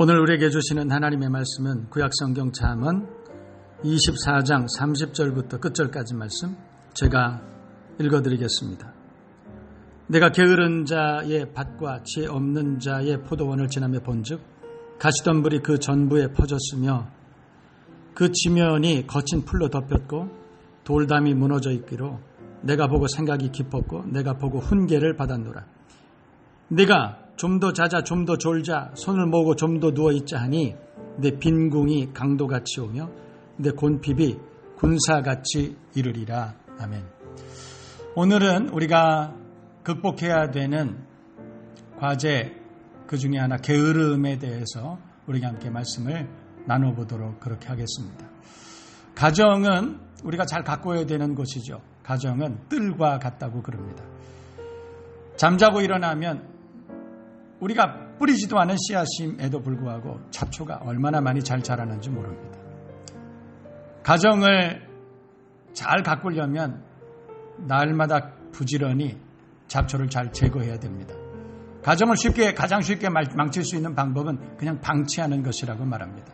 오늘 우리에게 주시는 하나님의 말씀은 구약성경 잠언 24장 30절부터 끝절까지 말씀 제가 읽어드리겠습니다. 내가 게으른 자의 밭과 지혜 없는 자의 포도원을 지나며 본즉 가시덤불이 그 전부에 퍼졌으며 그 지면이 거친 풀로 덮였고 돌담이 무너져 있기로 내가 보고 생각이 깊었고 내가 보고 훈계를 받았노라. 내가 좀 더 자자 좀 더 졸자 손을 모으고 좀 더 누워 있자 하니 내 빈궁이 강도같이 오며 내 곤핍이 군사같이 이르리라. 아멘. 오늘은 우리가 극복해야 되는 과제 그 중에 하나 게으름에 대해서 우리가 함께 말씀을 나눠보도록 그렇게 하겠습니다. 가정은 우리가 잘 가꿔야 되는 곳이죠. 가정은 뜰과 같다고 그럽니다. 잠자고 일어나면 우리가 뿌리지도 않은 씨앗임에도 불구하고 잡초가 얼마나 많이 잘 자라는지 모릅니다. 가정을 잘 가꾸려면 날마다 부지런히 잡초를 잘 제거해야 됩니다. 가정을 쉽게 가장 쉽게 망칠 수 있는 방법은 그냥 방치하는 것이라고 말합니다.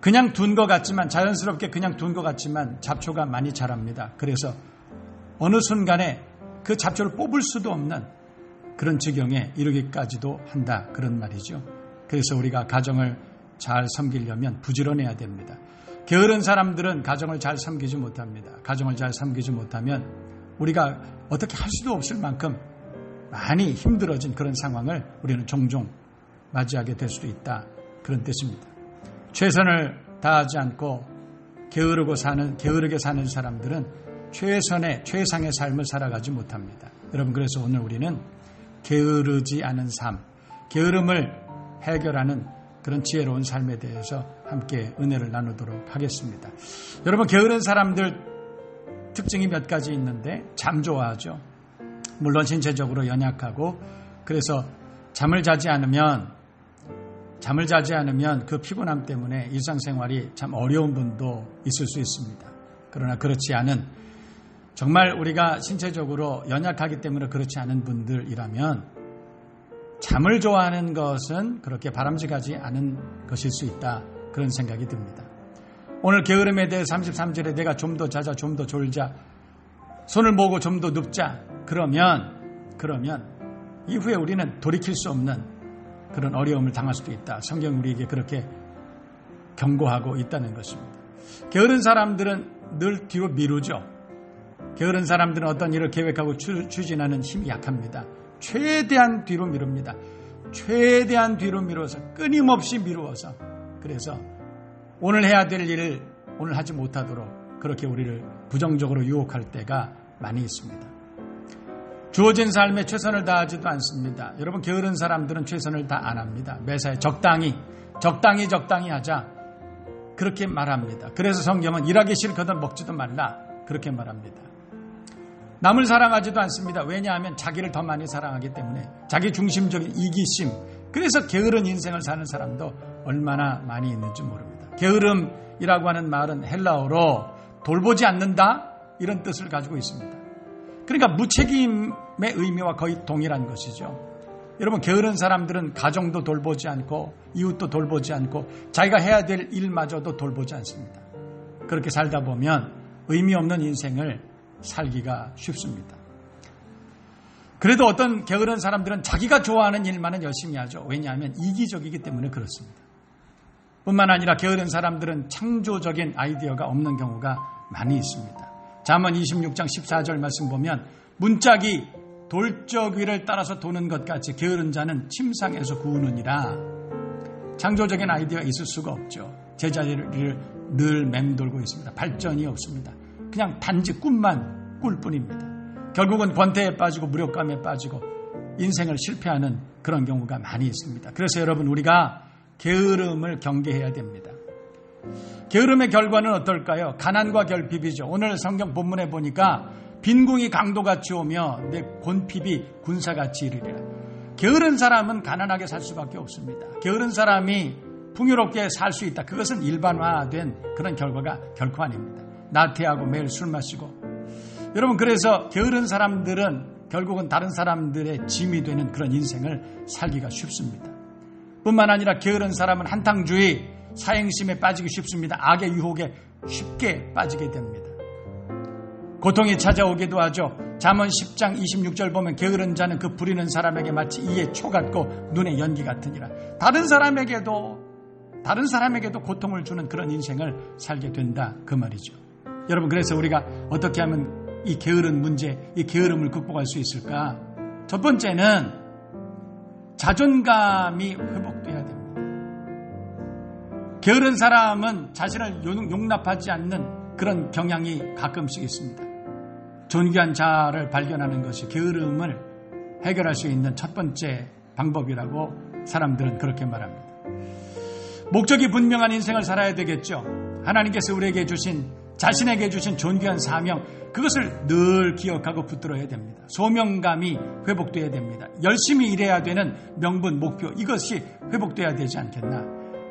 그냥 둔 것 같지만 자연스럽게 그냥 둔 것 같지만 잡초가 많이 자랍니다. 그래서 어느 순간에 그 잡초를 뽑을 수도 없는 그런 지경에 이르기까지도 한다 그런 말이죠. 그래서 우리가 가정을 잘 섬기려면 부지런해야 됩니다. 게으른 사람들은 가정을 잘 섬기지 못합니다. 가정을 잘 섬기지 못하면 우리가 어떻게 할 수도 없을 만큼 많이 힘들어진 그런 상황을 우리는 종종 맞이하게 될 수도 있다. 그런 뜻입니다. 최선을 다하지 않고 게으르고 사는, 게으르게 사는 사람들은 최선의, 최상의 삶을 살아가지 못합니다. 여러분, 그래서 오늘 우리는 게으르지 않은 삶, 게으름을 해결하는 그런 지혜로운 삶에 대해서 함께 은혜를 나누도록 하겠습니다. 여러분, 게으른 사람들 특징이 몇 가지 있는데 잠 좋아하죠. 물론 신체적으로 연약하고 그래서 잠을 자지 않으면 잠을 자지 않으면 그 피곤함 때문에 일상생활이 참 어려운 분도 있을 수 있습니다. 그러나 그렇지 않은 정말 우리가 신체적으로 연약하기 때문에 그렇지 않은 분들이라면 잠을 좋아하는 것은 그렇게 바람직하지 않은 것일 수 있다. 그런 생각이 듭니다. 오늘 게으름에 대해 33절에 내가 좀 더 자자, 좀 더 졸자, 손을 모으고 좀 더 눕자. 그러면, 그러면 이후에 우리는 돌이킬 수 없는 그런 어려움을 당할 수도 있다. 성경 우리에게 그렇게 경고하고 있다는 것입니다. 게으른 사람들은 늘 뒤로 미루죠. 게으른 사람들은 어떤 일을 계획하고 추, 진하는 힘이 약합니다. 최대한 뒤로 미룹니다. 최대한 뒤로 미뤄서 끊임없이 미루어서 그래서 오늘 해야 될 일을 오늘 하지 못하도록 그렇게 우리를 부정적으로 유혹할 때가 많이 있습니다. 주어진 삶에 최선을 다하지도 않습니다. 여러분 게으른 사람들은 최선을 다 안 합니다. 매사에 적당히 적당히 적당히 하자 그렇게 말합니다. 그래서 성경은 일하기 싫거든 먹지도 말라 그렇게 말합니다. 남을 사랑하지도 않습니다. 왜냐하면 자기를 더 많이 사랑하기 때문에 자기 중심적인 이기심 그래서 게으른 인생을 사는 사람도 얼마나 많이 있는지 모릅니다. 게으름이라고 하는 말은 헬라어로 돌보지 않는다 이런 뜻을 가지고 있습니다. 그러니까 무책임의 의미와 거의 동일한 것이죠. 여러분 게으른 사람들은 가정도 돌보지 않고 이웃도 돌보지 않고 자기가 해야 될 일마저도 돌보지 않습니다. 그렇게 살다 보면 의미 없는 인생을 살기가 쉽습니다. 그래도 어떤 게으른 사람들은 자기가 좋아하는 일만은 열심히 하죠. 왜냐하면 이기적이기 때문에 그렇습니다. 뿐만 아니라 게으른 사람들은 창조적인 아이디어가 없는 경우가 많이 있습니다. 잠언 26장 14절 말씀 보면 문짝이 돌적 위를 따라서 도는 것 같이 게으른 자는 침상에서 구우느니라. 창조적인 아이디어가 있을 수가 없죠. 제자리를 늘 맴돌고 있습니다. 발전이 없습니다. 그냥 단지 꿈만 꿀 뿐입니다. 결국은 권태에 빠지고 무력감에 빠지고 인생을 실패하는 그런 경우가 많이 있습니다. 그래서 여러분 우리가 게으름을 경계해야 됩니다. 게으름의 결과는 어떨까요? 가난과 결핍이죠. 오늘 성경 본문에 보니까 빈궁이 강도같이 오며 내 곤핍이 군사같이 이르리라. 게으른 사람은 가난하게 살 수밖에 없습니다. 게으른 사람이 풍요롭게 살 수 있다. 그것은 일반화된 그런 결과가 결코 아닙니다. 나태하고 매일 술 마시고 여러분 그래서 게으른 사람들은 결국은 다른 사람들의 짐이 되는 그런 인생을 살기가 쉽습니다. 뿐만 아니라 게으른 사람은 한탕주의, 사행심에 빠지기 쉽습니다. 악의 유혹에 쉽게 빠지게 됩니다. 고통이 찾아오기도 하죠. 잠언 10장 26절 보면 게으른 자는 그 부리는 사람에게 마치 이에 초 같고 눈에 연기 같으니라. 다른 사람에게도 다른 사람에게도 고통을 주는 그런 인생을 살게 된다 그 말이죠. 여러분 그래서 우리가 어떻게 하면 이 게으른 문제, 이 게으름을 극복할 수 있을까? 첫 번째는 자존감이 회복돼야 됩니다. 게으른 사람은 자신을 용납하지 않는 그런 경향이 가끔씩 있습니다. 존귀한 자를 발견하는 것이 게으름을 해결할 수 있는 첫 번째 방법이라고 사람들은 그렇게 말합니다. 목적이 분명한 인생을 살아야 되겠죠. 하나님께서 우리에게 주신 자신에게 주신 존귀한 사명 그것을 늘 기억하고 붙들어야 됩니다. 소명감이 회복돼야 됩니다. 열심히 일해야 되는 명분 목표 이것이 회복돼야 되지 않겠나.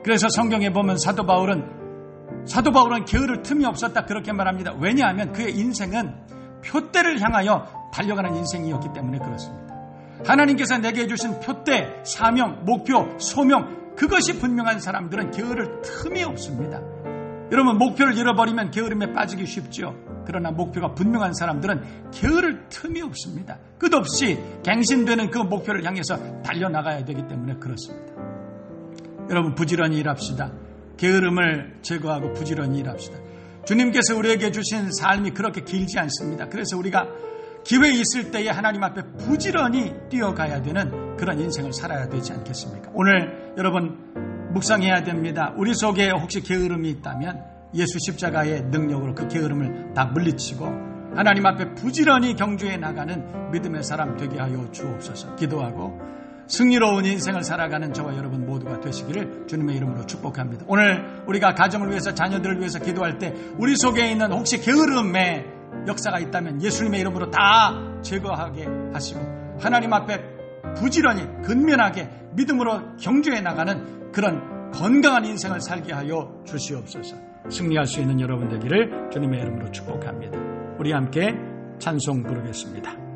그래서 성경에 보면 사도 바울은 사도 바울은 게으를 틈이 없었다 그렇게 말합니다. 왜냐하면 그의 인생은 표대를 향하여 달려가는 인생이었기 때문에 그렇습니다. 하나님께서 내게 주신 표대, 사명, 목표, 소명 그것이 분명한 사람들은 게으를 틈이 없습니다. 여러분 목표를 잃어버리면 게으름에 빠지기 쉽죠. 그러나 목표가 분명한 사람들은 게으를 틈이 없습니다. 끝없이 갱신되는 그 목표를 향해서 달려나가야 되기 때문에 그렇습니다. 여러분 부지런히 일합시다. 게으름을 제거하고 부지런히 일합시다. 주님께서 우리에게 주신 삶이 그렇게 길지 않습니다. 그래서 우리가 기회 있을 때에 하나님 앞에 부지런히 뛰어가야 되는 그런 인생을 살아야 되지 않겠습니까? 오늘 여러분 묵상해야 됩니다. 우리 속에 혹시 게으름이 있다면 예수 십자가의 능력으로 그 게으름을 다 물리치고 하나님 앞에 부지런히 경주해 나가는 믿음의 사람 되게 하여 주옵소서 기도하고 승리로운 인생을 살아가는 저와 여러분 모두가 되시기를 주님의 이름으로 축복합니다. 오늘 우리가 가정을 위해서 자녀들을 위해서 기도할 때 우리 속에 있는 혹시 게으름의 역사가 있다면 예수님의 이름으로 다 제거하게 하시고 하나님 앞에 부지런히 근면하게 믿음으로 경주해 나가는 그런 건강한 인생을 살게 하여 주시옵소서. 승리할 수 있는 여러분 되기를 주님의 이름으로 축복합니다. 우리 함께 찬송 부르겠습니다.